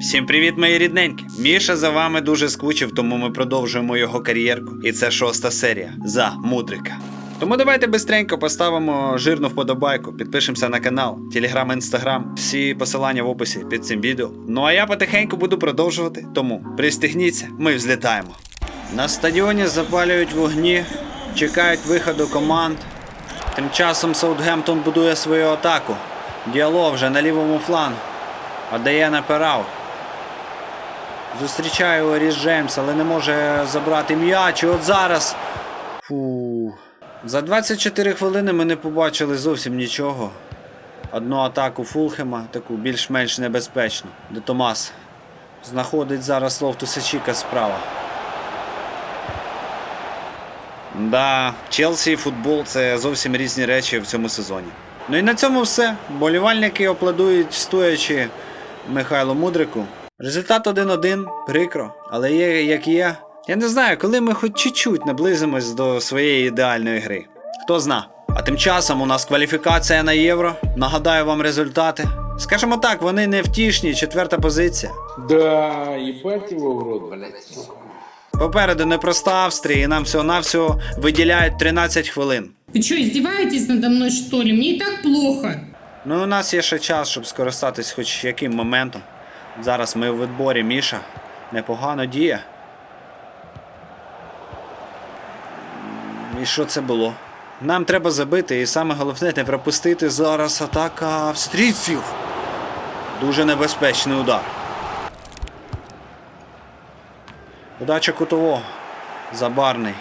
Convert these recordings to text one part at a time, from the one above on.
Всім привіт, мої рідненькі! Міша за вами дуже скучив, тому ми продовжуємо його кар'єрку. І це шоста серія за мудрика. Тому давайте бистренько поставимо жирну вподобайку, підпишемося на канал, телеграм, інстаграм, всі посилання в описі під цим відео. Ну а я потихеньку буду продовжувати, тому пристегніться, ми взлітаємо. На стадіоні запалюють вогні, чекають виходу команд. Тим часом Саутгемптон будує свою атаку. Діалог вже на лівому флангу. Отдає на Перау. Зустрічає Оріс Джеймс, але не може забрати м'яч. І от зараз. Фу. За 24 хвилини ми не побачили зовсім нічого. Одну атаку Фулхема, таку більш-менш небезпечну, де Томас знаходить зараз Лофтуса Чіка справа. Да, Челсі і футбол це зовсім різні речі в цьому сезоні. Ну і на цьому все. Болівальники опладують стоячи Михайлу Мудрику. Результат 1-1, прикро, але є як є. Я не знаю, коли ми хоч чуть-чуть наблизимось до своєї ідеальної гри. Хто зна. А тим часом у нас кваліфікація на євро. Нагадаю вам результати. Скажімо так, вони не втішні, четверта позиція. Да, ебать его в рот, блядь. Попереду непроста Австрія, і нам всього-навсього виділяють 13 хвилин. Вы что, издеваетесь надо мной, что ли? Мне и так плохо. Ну, у нас є ще час, щоб скористатись хоч яким моментом. Зараз ми в відборі Міша. Непогано діє. І що це було? Нам треба забити, і саме головне не пропустити зараз атака австрійців. Дуже небезпечний удар. Удача кутового. Забарний.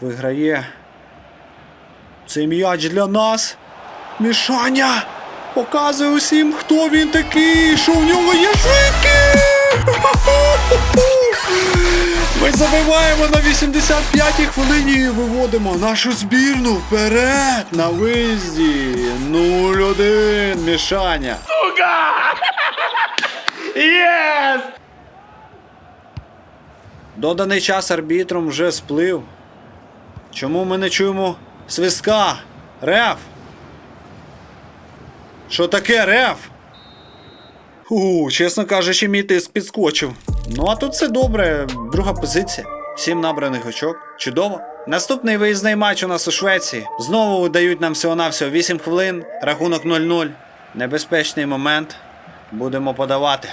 Виграє. Цей м'яч для нас. Мішаня! Показує усім, хто він такий, що в нього є швидкість! Ми забиваємо на 85-й хвилині і виводимо нашу збірну вперед на виїзді. 0-1, Мішаня. Єс! Доданий час арбітром вже сплив. Чому ми не чуємо свистка? Реф! Що таке реф? У, чесно кажучи, мій тиск підскочив. Ну а тут все добре. Друга позиція. Сім набраних очок. Чудово. Наступний виїзний матч у нас у Швеції. Знову дають нам всього-навсього 8 хвилин. Рахунок 0-0. Небезпечний момент. Будемо подавати.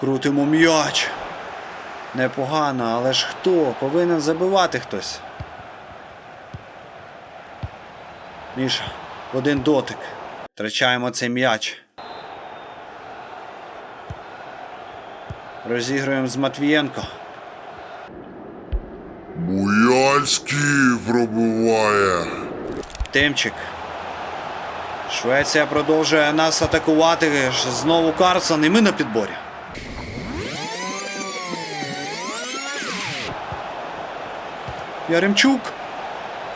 Крутимо м'яч. Непогано, але ж хто? Повинен забивати хтось. Міша, один дотик. Втрачаємо цей м'яч. Розігруємо з Матвієнко. Буяльський пробиває. Тимчик. Швеція продовжує нас атакувати. Знову Карлсон, і ми на підборі. Яремчук.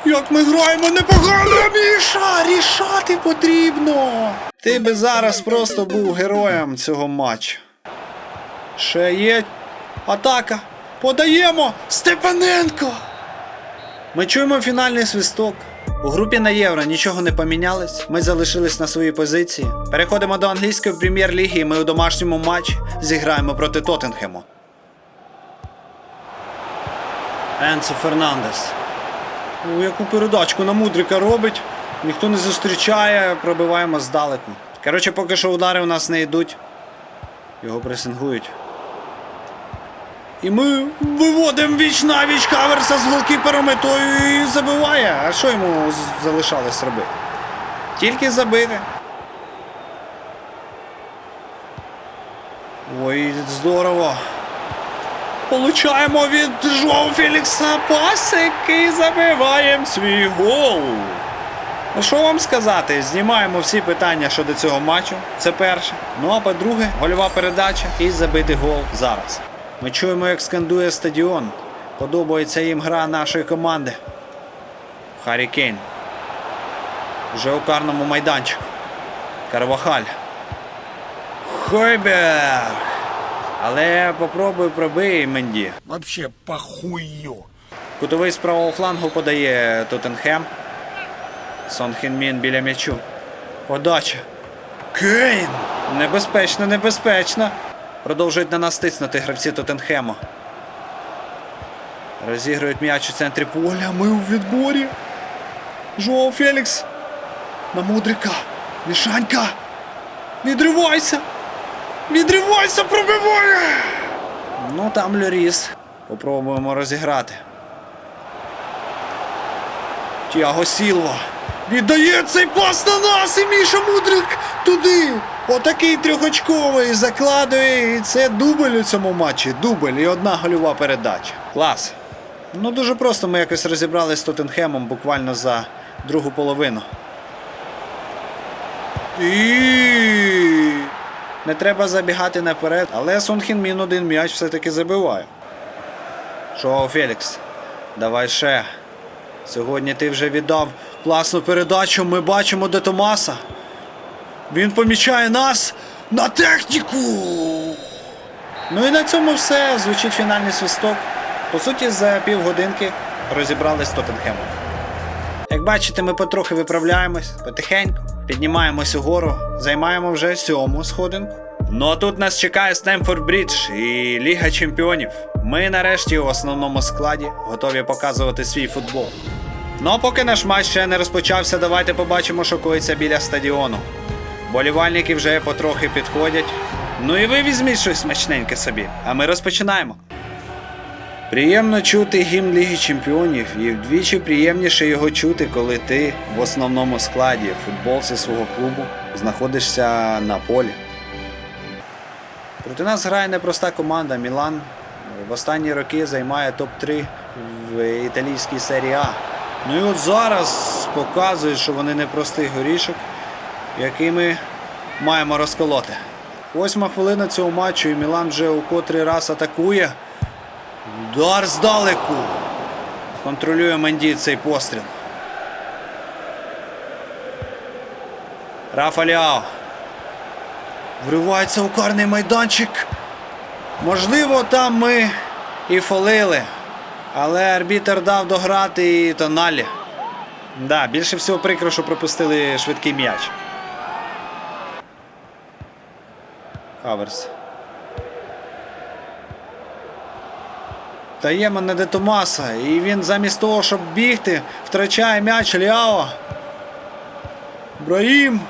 Як ми граємо непогано, Міша! Рішати потрібно! Ти би зараз просто був героєм цього матчу. Ще є атака. Подаємо! Степаненко! Ми чуємо фінальний свисток. У групі на євро нічого не помінялось. Ми залишились на своїй позиції. Переходимо до англійської прем'єр-ліги. і Ми у домашньому матчі зіграємо проти Тоттенхему. Енсо Фернандес. Яку передачку на мудрика робить. Ніхто не зустрічає, пробиваємо здалеку. Коротше, поки що удари у нас не йдуть. Його пресингують. І ми виводимо віч на віч Хаверса з голкіпером і забиває. А що йому залишалось робити? Тільки забити. Ой, здорово. Получаємо від Жоу Фелікса пасик і забиваємо свій гол. Ну що вам сказати? Знімаємо всі питання щодо цього матчу. Це перше. Ну а по-друге, гольова передача і забитий гол зараз. Ми чуємо, як скандує стадіон. Подобається їм гра нашої команди. Харі Кейн. Вже у карному майданчику. Карвахаль. Хойберг. Але попробуй пробий Менді. Вообще похую. Кутовий з правого флангу подає Тоттенхем. Сон Хін Мін біля м'ячу. Подача. Кейн! Небезпечно, небезпечно. Продовжують на нас тиснути гравці Тоттенхему. Розігрують м'яч у центрі поля. Ми у відборі. Жоу Фелікс. На мудрика. Мішанька. Відривайся! Відривайся, пробиває! Ну там Льоріс. Попробуємо розіграти. Тіаго Сілва. Віддає цей пас на нас і Міша Мудрик туди. Отакий трьохочковий закладує. І це дубль у цьому матчі. Дубль і одна гольова передача. Клас. Ну дуже просто ми якось розібралися з Тоттенхемом буквально за другу половину. І... Не треба забігати наперед, але Сунхін Мін один м'яч все-таки забиває. Шоу Фелікс, давай ще. Сьогодні ти вже віддав класну передачу. Ми бачимо де Томаса. Він помічає нас на техніку. Ну і на цьому все. Звучить фінальний свисток. По суті, за півгодинки розібрались з Тоттенхемом. Як бачите, ми потрохи виправляємось, потихеньку, піднімаємось угору, займаємо вже сьому сходинку. Ну а тут нас чекає Стемфорд Брідж і Ліга Чемпіонів. Ми нарешті у основному складі готові показувати свій футбол. Ну а поки наш матч ще не розпочався, давайте побачимо, що коїться біля стадіону. Болівальники вже потрохи підходять. Ну і ви візьміть щось смачненьке собі, а ми розпочинаємо. Приємно чути гімн Ліги Чемпіонів, і вдвічі приємніше його чути, коли ти в основному складі футболці свого клубу знаходишся на полі. Проти нас грає непроста команда Мілан. В останні роки займає топ-3 в італійській серії А. Ну і от зараз показують, що вони непростий горішок, який ми маємо розколоти. Восьма хвилина цього матчу, і Мілан вже у котрий раз атакує. Удар здалеку. Контролює Менді цей постріл. Рафа Ліао. Вривається у карний майданчик. Можливо, там ми і фолили. Але арбітер дав дограти і тоналі. Да, більше всього прикро, що пропустили швидкий м'яч. Хаверс. Дає мене де Томаса, і він замість того, щоб бігти, втрачає м'яч Ліао. Браїм.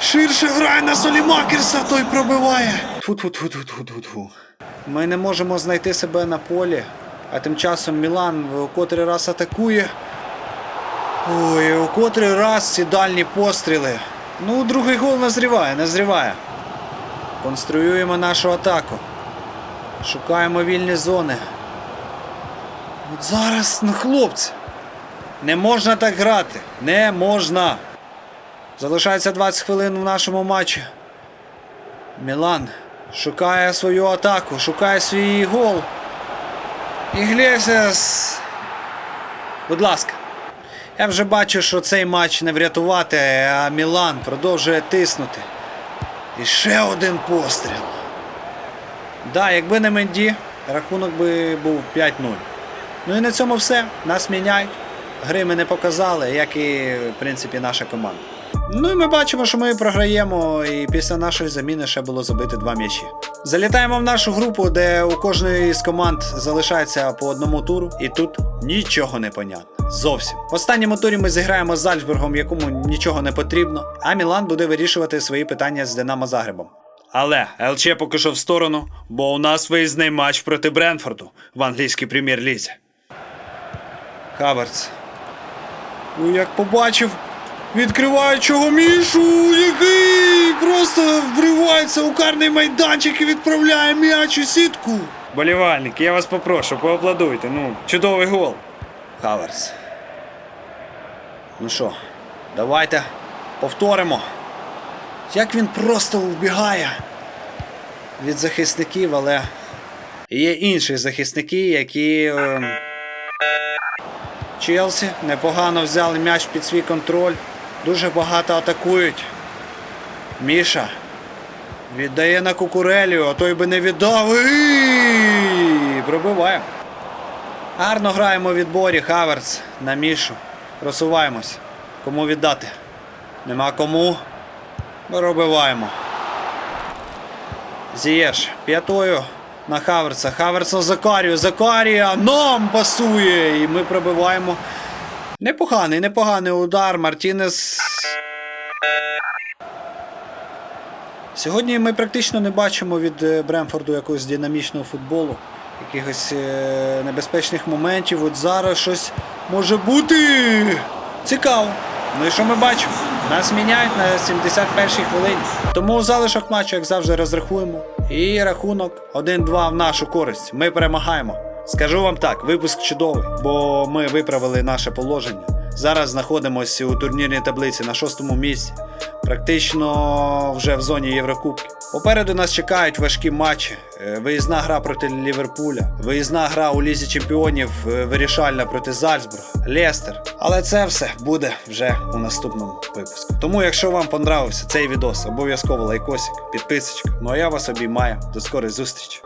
Ширше грає на Солімакерса, той пробиває. Тьфу-тьфу-тьфу-тьфу-тьфу-тьфу. Ми не можемо знайти себе на полі, а тим часом Мілан в котрий раз атакує. Ой, у котрий раз ці дальні постріли. Ну, другий гол назріває, назріває. Конструюємо нашу атаку. Шукаємо вільні зони. От зараз, ну хлопці. Не можна так грати. Не можна. Залишається 20 хвилин в нашому матчі. Мілан шукає свою атаку, шукає свій гол. Іглесіас. Будь ласка. Я вже бачу, що цей матч не врятувати, а Мілан продовжує тиснути. І ще один постріл. Да, якби не Менді, рахунок би був 5-0. Ну і на цьому все. Нас міняють. Гри ми не показали, як і, в принципі, наша команда. Ну і ми бачимо, що ми програємо, і після нашої заміни ще було забити два м'ячі. Залітаємо в нашу групу, де у кожної з команд залишається по одному туру, і тут нічого не понятно. Зовсім. В останньому турі ми зіграємо з Зальцбургом, якому нічого не потрібно, а Мілан буде вирішувати свої питання з Динамо Загребом. Але ЛЧ поки що в сторону, бо у нас виїзний матч проти Бренфорду в англійській прем'єр-лізі. Хаверц. Ой, як побачив відкриваючого Мішу, який просто вривається у карний майданчик і відправляє м'яч у сітку. Болівальник, я вас попрошу, поаплодуйте. Ну, чудовий гол. Хаверс. Ну що, давайте повторимо. Як він просто вбігає від захисників, але є інші захисники, які. е, Челсі непогано взяли м'яч під свій контроль. Дуже багато атакують. Міша віддає на кукурелю, а той би не віддав. І Пробиває. Гарно граємо в відборі Хаверц на Мішу. Просуваємось. Кому віддати? Нема кому. Пробиваємо. Зієш п'ятою на Хаверса. Хаверс на Закарію. Закарія нам пасує. І ми пробиваємо. Непоганий, непоганий удар. Мартінес. Сьогодні ми практично не бачимо від е, Бремфорду якогось динамічного футболу, якихось е, небезпечних моментів. От зараз щось може бути. Цікаво. Ну і що ми бачимо? Нас міняють на 71-й хвилині. Тому залишок матчу, як завжди, розрахуємо. І рахунок 1-2 в нашу користь. Ми перемагаємо. Скажу вам так, випуск чудовий, бо ми виправили наше положення. Зараз знаходимося у турнірній таблиці на шостому місці, практично вже в зоні Єврокубки. Попереду нас чекають важкі матчі. Е, Виїзна гра проти Ліверпуля, виїзна гра у Лізі Чемпіонів е, вирішальна проти Зальцбурга, Лестер. Але це все буде вже у наступному випуску. Тому, якщо вам понравився цей відос, обов'язково лайкосик, підписочка. Ну а я вас обіймаю. До скорої зустрічі.